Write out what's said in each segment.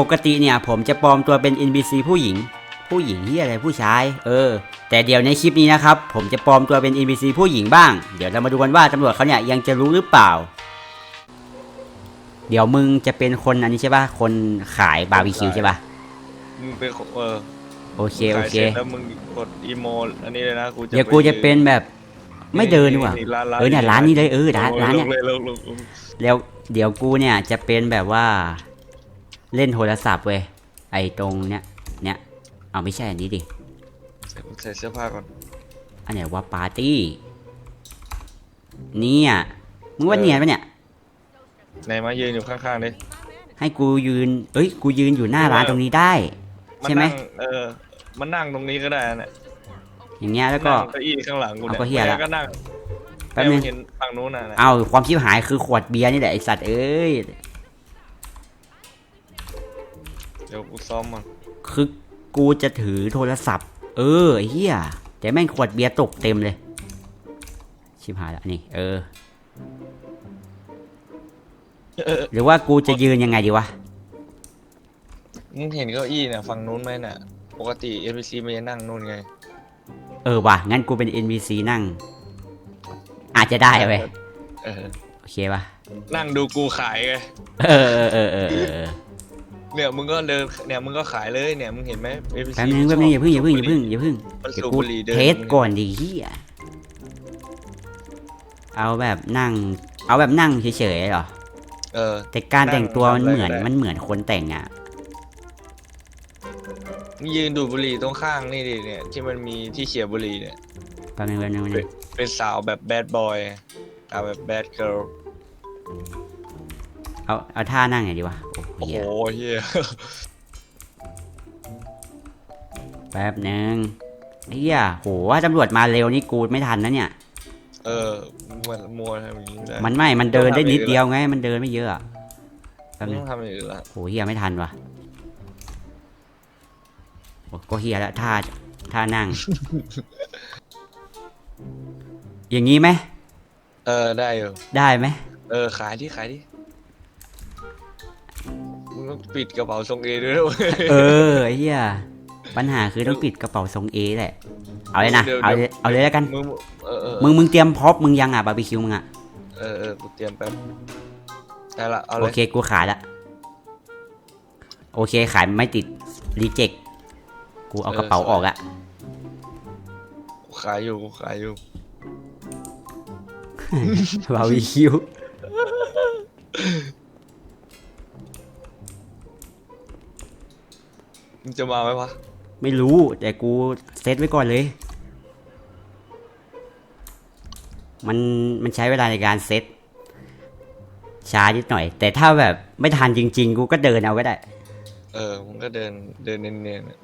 ปกติเนี่ยผมจะปลอมตัวเป็น NPC ผู้หญิง ผู้หญิงที่อะไรผู้ชาย เออ แต่เดี๋ยวในคลิปนี้นะครับ ผมจะปลอมตัวเป็น NPC ผู้หญิงบ้าง เดี๋ยวเรามาดูกันว่าตำรวจเขาเนี่ยยังจะรู้หรือเปล่า เดี๋ยวมึงจะเป็นคนอันนี้ใช่ป่ะ คนขายบาร์บีคิวใช่ป่ะ มึงเป็นคนเออโอเคโอเคขายสร็จแล้วมึงกดอีโมอันนี้เลยนะกูจะเดี๋ยวกูจะเป็นแบบไม่เดินดีกว่าร้านร้านเออเนี่ยร้านนี้เลยเออร้านร้านเนี่ย ลงเลยลงลงลงแล้วเดี๋ยวกูเนี่ยจะเป็นแบบว่า เล่นโทรศัพท์เว้ยไอตรงเนี้ยเนี้ยเอาไม่ใช่อันนี้ดิใส่เสื้อผ้าก่อนอันไหนว่าปาร์ตี้เนี่ยมึงว่าเนียนปะเนี่ยไหนมายืนอยู่ข้างๆดิให้กูยืนเอ้ยกูยืนอยู่หน้าร้านตรงนี้ได้มันใช่ไหมนั่งเออมันนั่งตรงนี้ก็ได้นะอย่างเงี้ยแล้วก็นั่งเก้าอี้ข้างหลังกูเนี่ยเอาก็เหี้ยละก็นั่งแป๊บนึงเห็นฝั่งนู้นน่ะนะเอาความชิบหายคือขวดเบียร์นี่แหละไอสัตว์เอ้ย เดี๋ยวกูซ้อมมันคือกูจะถือโทรศัพท์ เออไอ้เฮียแต่แม่งขวดเบียร์ตกเต็มเลย ชิบหายแล้วนี่ เออ หรือว่ากูจะยืนยังไงดีวะ มึงเห็นเก้าอี้เนี่ยฝั่งนู้นไหมน่ะ ปกติ NPC มันจะนั่งนู่นไง เออว่ะ งั้นกูเป็น NPC นั่ง อาจจะได้เว้ยเออ โอเคป่ะ นั่งดูกูขายไง เออเออเออเออ เออเออเนี่ยมึงก็เดินเนี่ยมึงก็ขายเลยเนี่ยมึงเห็นไหม NPC แป๊บนึงแป๊บนึงอย่าเพึ่งอย่าเพึ่งอย่าเพึ่งอย่าเพึ่งมันเดี๋ยวสูบกูบุหรี่เดินเทสก่อนดิเฮียเอาแบบนั่ง เอาแบบนั่งเฉยๆเหรอ เออ แต่การแต่งตัวมันนั่งเหมือนได้ มันเหมือนคนแต่งอะ มึงยืนดูดบุหรี่ตรงข้างนี่ดิเนี่ยที่มันมีที่เขียบบุหรี่เนี่ย แป๊บนึงแป๊บนึงแป๊บนึงเป็นสาวแบบแบดบอยสาวแบบแบดเกิร์ล เอาเอาท่านั่งไงดีวะโอ้โหโอ้เหี้ยโหเฮียแป๊บนึงเฮียโหว่าตำรวจมาเร็วนี่กูไม่ทันนะเนี่ย เออมันมัวทำอย่างนี้ไม่ได้มันไม่ มันเดินได้นิดเดียวไง มันเดินไม่เยอะอะแป๊บมึงนึต้งองทำอย่างอื่นละโหเฮียไม่ทันว่ะโอ้ก็เฮียแล้วท่าท่านั่ง อย่างนี้ไหม เออได้อยู่ได้ไหม เออขายที่ขายดิมึง ต้องปิดกระเป๋าทรงเอด้วยนะเว้ย เออไอ้เฮียปัญหาคือต้องปิดกระเป๋าทรงเอแหละ เอาเลยนะเดี๋ยวเอาเลยเอาเลยแล้วกัน มึงเออเออมึงมึงเตรียมพร็อพมึงยังอะบาร์บีคิวมึงอะเออเออกูเตรียมแป๊บได้ละเอาเลโอยเคกูขายละโอเคขายไม่ติดรีเจ็คกูเอากระเป๋าออกละกูขายอยู่กูขายอยู่บาร์บีคิว มึงจะมาไหมวะไม่รู้แต่กูเซตไว้ก่อนเลย มันมันใช้เวลาในการเซตช้านิดหน่อย แต่ถ้าแบบไม่ทันจริง ๆ กูก็เดินเอาก็ได้ เออมึงก็เดินเดินเนียนๆอะ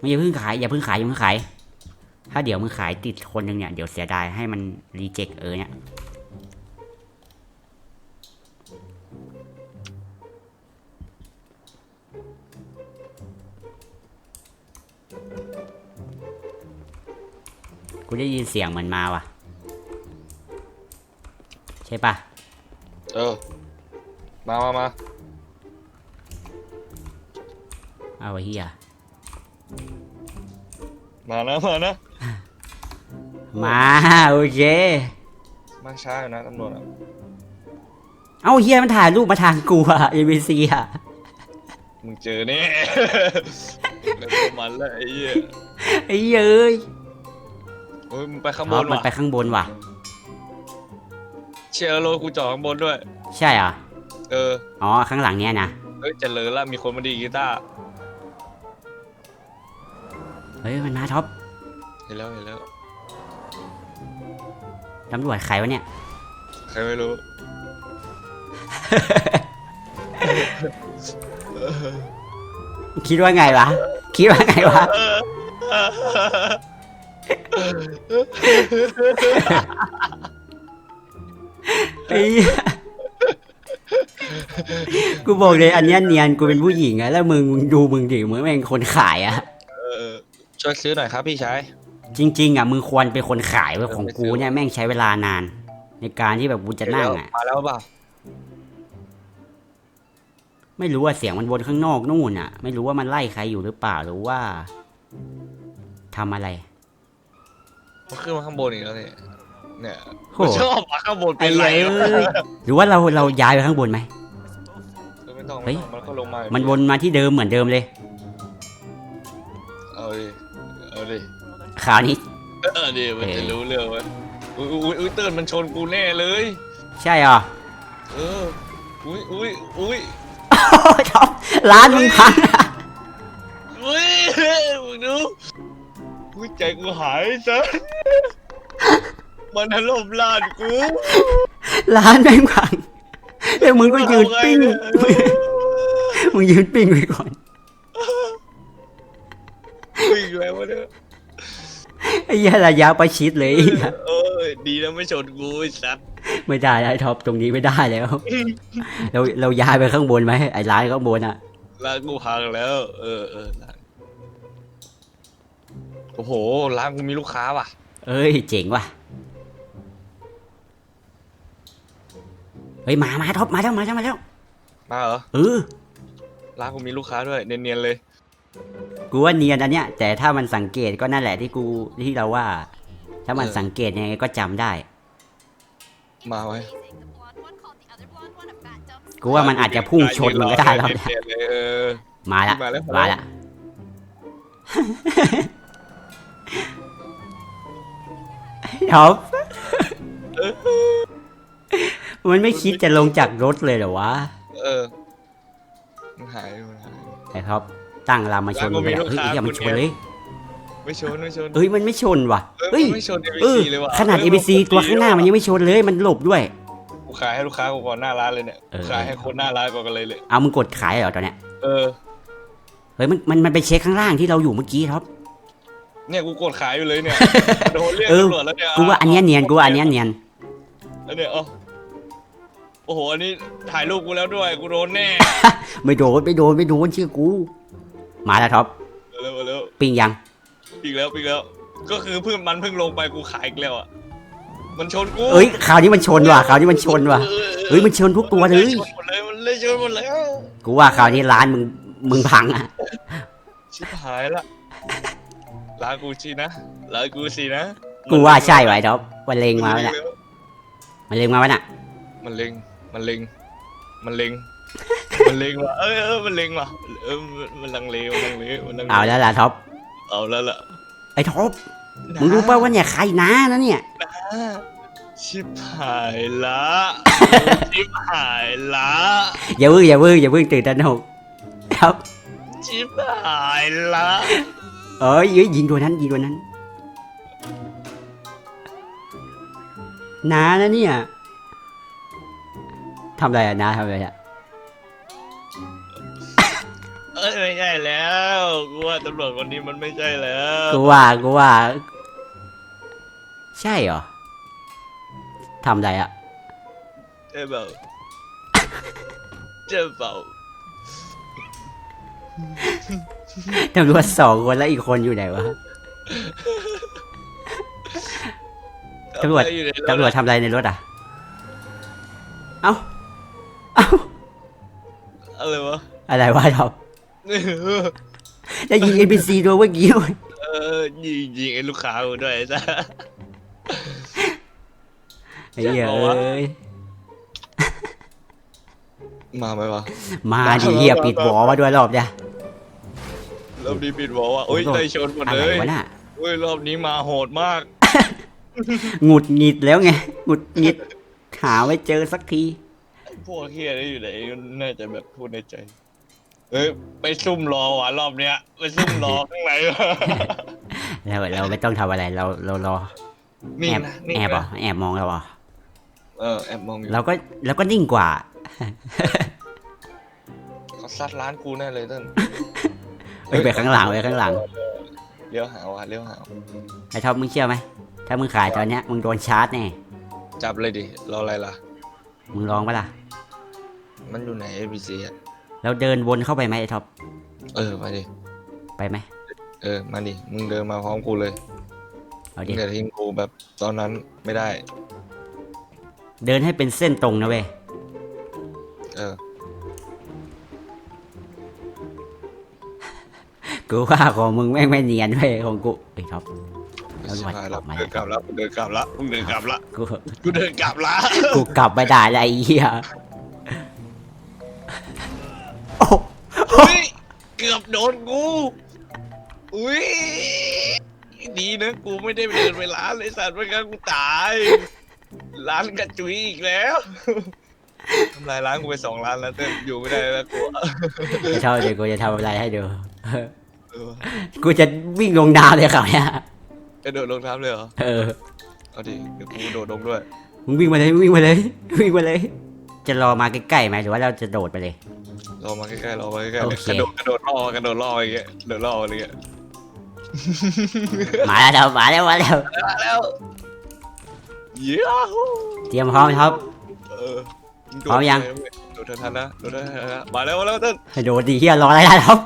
มึงอย่าเพิ่งขายอย่าเพิ่งขายอย่าเพิ่งขาย ถ้าเดี๋ยวมึงขายติดคนหนึ่งเนี่ยเดี๋ยวเสียดายให้มันรีเจ็คเออเนี่ย กูได้ยินเสียงเหมือนมาว่ะ ใช่ปะเออ มามามาเอาไอ้เฮียมานะมานะมาโอเค มาช้าอยู่นะตำรวจอะเอาเฮียมันถ่ายรูปมาทางกูอะเอเบซีอะมึงเจอแน่แล้วก็มันแล้วไอ้เหี้ย ไอ้เหี้ยเอ้ย โอ้ยมึงไปข้างบอ๋อนมันว่ะไปข้างบนว่ะ เชียร์โลกูจอดข้างบนด้วย ใช่เหรอ เออ อ๋อ ข้างหลังเนี้ยนะ เฮ้ยเจริญละมีคนมาดีดกีตาร์เฮ้ย มันมาท็อปเห็นแล้วเห็นแล้วตำรวจใครวะเนี่ย ใครไม่รู้ คิดว่าไงวะ คิดว่าไงวะ ไอ้เหี้ยกูบอกเลยอันเนี้ยเนียนกูเป็นผู้หญิงอะแล้วมึงดูมึงดิมึงแม่งคนขายอะเออช่วยซื้อหน่อยครับพี่ชาย จริง ๆอะมึงควรเป็นคนขายเว้ยของกูเนี่ยแม่งใช้เวลานาน ในการที่แบบกูจะนั่งอะ มาแล้วเปล่าไม่รู้ว่าเสียงมันวนข้างนอกนู่นอะ ไม่รู้ว่ามันไล่ใครอยู่หรือเปล่าหรือว่าทำอะไร มันขึ้นมาข้างบนอีกแล้วเนี่ยเนี่ยโหมันชอบมาข้างบนไอ้เป็นไรเอ้ยหรือว่าเราเราย้ายไปข้างบนไหมเออไม่ต้องเฮ้ไม่ย ต้องมันก็ลงมามันวนมาที่เดิมเหมือนเดิมเลยเอาดิเอาดิคราวนี้ เออดิมันเอ้จะยรู้เรื่องเว้ยอุ้ยอุ้ยอุ้ยเตือนมันชนกูแน่เลย ใช่เหรอ เอออุ้ยอุ้ยอุ้ยท็อปร้านมึงพังอะอุ้ยมึงดู อุ้ยใจกูหายซะมันถล่มลานกูร้านแม่งพังแล้วมึงก็ยืนปิ้งเอาไเนี่ยมึงยืนปิ้งไปก่อนวิ่งแล้ววะเนี่ยไอ้เหี้ยระยะประชิดเลยเอ้ยดีนะไม่ชนกูไอ้สัตว์ไม่ได้ไอ้ท็อปตรงนี้ไม่ได้แล้ว เราเราย้ายไปข้างบนไหมไอ้ร้านข้างบนอะร้านกูพังแล้ว เออเออร้าน โอ้โห ร้านกูมีลูกค้าว่ะ เอ้ย เจ๋งว่ะ เฮ้ย มา มาท็อป มาแล้ว มาแล้ว มาแล้ว มาเหรอ เออ ร้านกูมีลูกค้าด้วย เนียนๆเลย กูว่าเนียนอันเนี้ย แต่ถ้ามันสังเกตก็นั่นแหละที่กูที่เราว่า ถ้ามันเออ สังเกตยังไงก็จำได้ มาไว้กูว่ามันอาจจะพุ่งชนมึงก็ได้แล้วเนี่ยเนียนๆเลยเออ มาละ มาแล้ว มาละ ท็อปมันไม่คิดจะลงจากรถเลยเหรอวะ เออ มันหายมันหาย ไอ้ท็อปตั้งลำมาชนมึงเลยอะเฮ้ยแล้วก็มีลูกค้าอย่ามันชนเลย ไม่ชนไม่ชนเอ้ยมันไม่ชนว่ะเอเฮ้อยมันไม่ชน เออ ABC เลยว่ะขนาดเออ ABC ตัวข้างหน้ามันยังไม่ชนเลย มันหลบด้วย กูขายให้ลูกค้ากูก่อนหน้าร้านเลยเนี่ยเออ ขายให้คนหน้าร้านก่อนกันเลยเลยเอามึงกดขายเหรอตอนเนี้ย เออ เฮ้ยมันมันมันไปเช็คข้างล่างที่เราอยู่เมื่อกี้ท็อป เนี่ยกูกดขายอยู่เลยเนี่ยโดนเรียกเออตำรวจแล้วเนี่ยกูว่าอันเนี้ยเนียนกูว่าอันเนี้ยเนียนแล้วเนี่ยเอ้าโอ้โหอันนี้ถ่ายรูปกูแล้วด้วยกูโดนแน่ ไม่โดนไม่โดนไม่โดนชื่อกู มาแล้วท็อปเร็วๆเร็วปิ้งยังอีกแล้วอีกแล้ว ก็คือเพิ่งมันเพิ่งลงไปกูขายอีกแล้วอะมันชนกูเอ้ยคราวนี้มันชนว่ะคราวนี้มันชนว่ะเฮ้ยมันชนทุกตัวเลยมันชนหมดเลยมันเลยชนหมดแล้ว กูว่าคราวนี้ร้านมึงมึงพังอะชิบหายละ ลากูสินะลากูสินะกูว่าใช่ไวะไอ้ท็อปมันเลงมาแล้วน่ะมันเลงมาวะน่ะ มันเล็งมันเล็งมันเล็งมันเล็งว่ะเออเออมันเล็งว่ะเออมันมันลังเลมันลังเลมันลังเลเอาแล้วล่ะท็อปเอาแล้วล่ะไอ้ท็อปมึงรู้ป่าวว่าเนี่ยใครนะนะเนี่ยชิบหายละชิบหายละอย่าเพิ่งอย่าเพิ่งอย่าเพิ่งตื่นตระหนกครับชิบหายละ เอ้ยเอ้ยยิงตัวนั้นยิงตัวนั้นนานะเนี่ยทำอะไรอะนาทำอะไรอะเอ้ยไม่ใช่แล้วกูว่าตำรวจคนนี้มันไม่ใช่แล้วกูว่ากูว่า ใช่เหรอทำอะไรอะใช่เปล่าใช่เปล่า ตำรวจสองคนแล้วอีกคนอยู่ไหนวะตำรวจอยู่ในถตำรวจทำอะไรในรถอะ เอ้า เอ้า อะไรวะ อะไรวะท็อปจะยิง NPC ตัวเมื่อกี้ด้วยเออยิงยิงไอ้ลูกค้ากูด้วยไอ้สัสไอ้เหี้ยจะบอกเอ้ว่ายมาไหมวะ มาดิเหี้ยปิดหวอมาด้วยรอบเนี่ย รอบนี้ปิดบอกว่าโอ้ยได้ชนหมดอะไรเลยวะน่ะโอ้ยรอบนี้มาโหดมาก หงุดหงิดแล้วไงหงุดหงิดหาไม่เจอสักที พวกเฮียได้อยู่ไหนน่าจะแบบพูดในใจ เอ้ยไปซุ่มรอว่ะรอบเนี้ยไปซุ่มรอ ข้างในวะเราเราไม่ต้องทำอะไรเราเรารอนี่แอบนะนี่แอบเหรอนะแอบมองเราเหรอเออแอบมองอยู่เราก็เราก็นิ่งกว่า เขาซัดร้านกูแน่เลยต้น เฮ้ยไปข้างหลังไปข้างหลัง เลี้ยวหาว่ะเลี้ยวหาไอ้ท็อปมึงเชื่อไหม ถ้ามึงขายตอนเนี้ยมึงโดนชาร์จแน่ จับเลยดิ รออะไรล่ะ มึงลองปะล่ะ มันอยู่ไหน ABC อะเราเดินวนเข้าไปไหมไอ้ท็อป เออ มาดิ ไปไหม เออ มาดิ มึงเดินมาพร้อมกูเลยเอามึดิ งอย่าทิ้งกูแบบตอนนั้นไม่ได้ เดินให้เป็นเส้นตรงนะเว้ย เออ กูว่าของมึงแม่งไม่เนียนเว้ยของกูไอ้ยท็อป แล้วชิบหายแล้วมา เดินกลับแล้วเดินกลับแล้วมึงเดินกลับละกูกูเดินกลับละกูกลับไม่ได้แล้วไอ้เหี้ยโอ้อุ้ยเกือบโดนกูอุ้ยดีนะ กูไม่ได้ไปเดินไปร้านเลยสัตว์ไม่งั้นกูตาย ร้านกระจุยอีกแล้วทำลายร้านกูไปสองร้านแล้วเต้นอยู่ไม่ได้แล้วกูไม่เท่าเดี๋ยวกูจะทำอะไรให้ดู เออกูจะวิ่งลงน้ำเลยเขาเนี่ยกระโดดลงน้ำเลยเหรอ เออ เอาดิ เดี๋ยวกูโดดลงด้วย มึงวิ่งมาเลยวิ่งมาเลยวิ่งมาเลย จะรอมาใกล้ๆไหมหรือว่าเราจะโดดไปเลย รอมาใกล้ๆรอมาใกล้ๆโอเลยเคกระโดดกระโดดล่อกระโดดล่ออย่างเงี้ยกระโดดล่ออะไรเงี้ยมาแล้วมาแล้วมาแล้วมาแล้วเย้าฮูเตรียมพร้อมครับ เออโดดพร้อมยัง โดดทันนะโดดทันนะมาแล้วมาแล้วเต้นโดดดีเฮียรออะไรล่ะครับ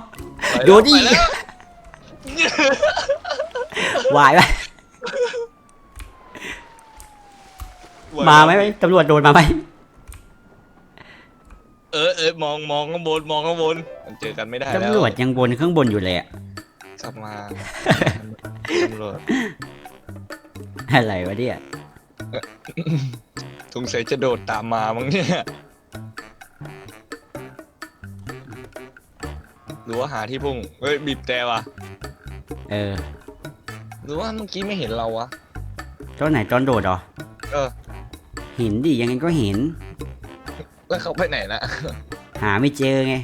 ไปแล้วดูดิไปแล้ววายไหมมาไหมตำรวจโดนมาไหมเออเออมองมองข้างบนมองข้างบนมันเจอกันไม่ได้แล้วตำรวจยังบนข้างบนอยู่เลยอะกลับมาตำรวจอะไรวะเนี่ยสงสัยจะโดดตามมามั้งเนี่ย หรือว่าหาที่พุ่งเฮ้ยบีบแต่ว่ะเออหรือว่าเมื่อกี้ไม่เห็นเราวะตอนไหนตอนโดดเหรอเออ เห็นดิยังไงก็เห็น แล้วเขาไปไหนนะหาไม่เจอไง